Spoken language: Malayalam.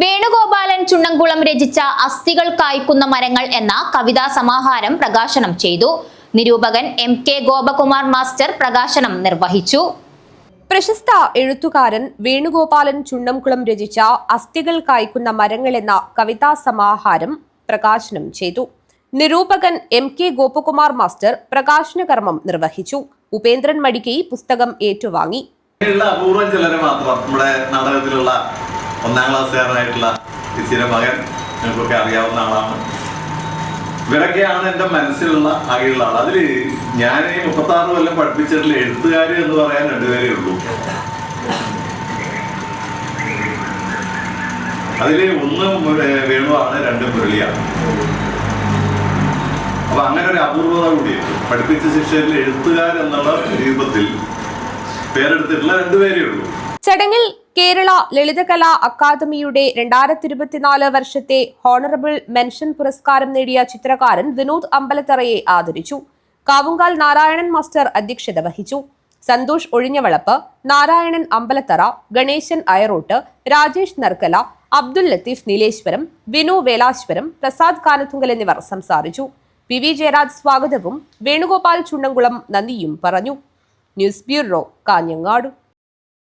വേണുഗോപാലൻ ചുണ്ണംകുളം രചിച്ച അസ്ഥികൾ കായ്ക്കുന്ന മരങ്ങൾ എന്ന കവിതാ സമാഹാരം പ്രകാശനം ചെയ്തു. നിരൂപകൻ എം കെ ഗോപകുമാർ മാസ്റ്റർ പ്രകാശനം നിർവഹിച്ചു. പ്രശസ്ത എഴുത്തുകാരൻ വേണുഗോപാലൻ ചുണ്ണംകുളം രചിച്ച അസ്ഥികൾ കായ്ക്കുന്ന മരങ്ങൾ എന്ന കവിതാ സമാഹാരം പ്രകാശനം ചെയ്തു. നിരൂപകൻ എം കെ ഗോപകുമാർ മാസ്റ്റർ പ്രകാശന കർമ്മം നിർവഹിച്ചു. ഉപേന്ദ്രൻ മടിക്കൈ പുസ്തകം ഏറ്റുവാങ്ങി. ഉള്ള അപൂർവം ചിലരെ മാത്രം നമ്മുടെ നാടകത്തിലുള്ള ഒന്നാം ക്ലാസ്സുകാരനായിട്ടുള്ള ചിച്ചിര മകൻ നിങ്ങൾക്കൊക്കെ അറിയാവുന്ന ആളാണ്. ഇവരൊക്കെയാണ് എന്റെ മനസ്സിലുള്ള ആകെയുള്ള ആൾ അതിൽ ഞാൻ ഈ മുപ്പത്തി ആറ് കൊല്ലം പഠിപ്പിച്ചിട്ടുള്ള എഴുത്തുകാർ എന്ന് പറയാൻ രണ്ടുപേരേ ഉള്ളൂ. അതിൽ ഒന്ന് വേണുവാണ് രണ്ട് മുരളിയാണ് അപ്പൊ അങ്ങനെ ഒരു അപൂർവത കൂടിയുണ്ട്. പഠിപ്പിച്ച ശിക്ഷയിൽ എഴുത്തുകാരെന്നുള്ള രൂപത്തിൽ പേരെടുത്തിട്ടുള്ള രണ്ടുപേരേ ഉള്ളൂ. ചടങ്ങിൽ കേരള ലളിതകലാ അക്കാദമിയുടെ രണ്ടായിരത്തി ഇരുപത്തിനാല് വർഷത്തെ ഹോണറബിൾ മെൻഷൻ പുരസ്കാരം നേടിയ ചിത്രകാരൻ വിനോദ് അമ്പലത്തറയെ ആദരിച്ചു. കാവുങ്കാൽ നാരായണൻ മാസ്റ്റർ അധ്യക്ഷത വഹിച്ചു. സന്തോഷ് ഒഴിഞ്ഞവളപ്പ് നാരായണൻ അമ്പലത്തറ ഗണേശൻ അയറോട്ട് രാജേഷ് നർക്കല അബ്ദുൽ ലത്തീഫ് നീലേശ്വരം വിനു വേലാശ്വരം പ്രസാദ് കാനത്തുങ്കൽ എന്നിവർ സംസാരിച്ചു. പി വി ജയരാജ് സ്വാഗതവും വേണുഗോപാൽ ചുണ്ടംകുളം നന്ദിയും പറഞ്ഞു. News bureau Kanhangad.